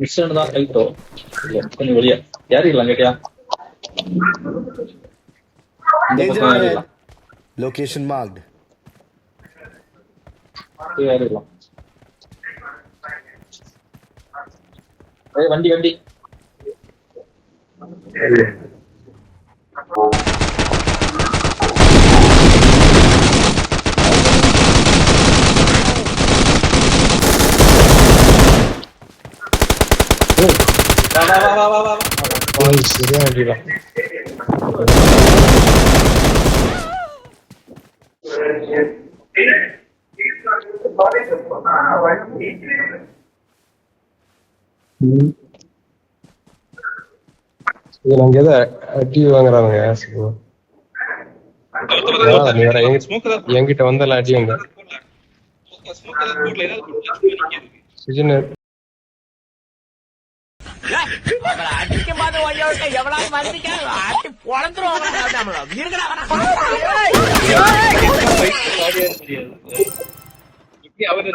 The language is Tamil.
மிஷன் தான் ஹெல்த்தோ இல்ல கொஞ்சம் வெளியே. கேட்டியா? ahead. ஏறிடலாம் Location marked. இது ஏறிடலாம் ஏய் வண்டி வண்டி. வா வா வா வா வா வா சரியா வண்டிடா இது நாங்க எதை அடி வாங்குறாங்க so, ஆ, நீ வேற எங்க- என்கிட்ட வந்தல அடி வாங்க சுஜின் அடிக்கும் போது ஒய்யோட்ட எவ்வளவு வந்துக்க அடி பொழந்துரும் நம்மள இருக்கடா இப்படி அவரை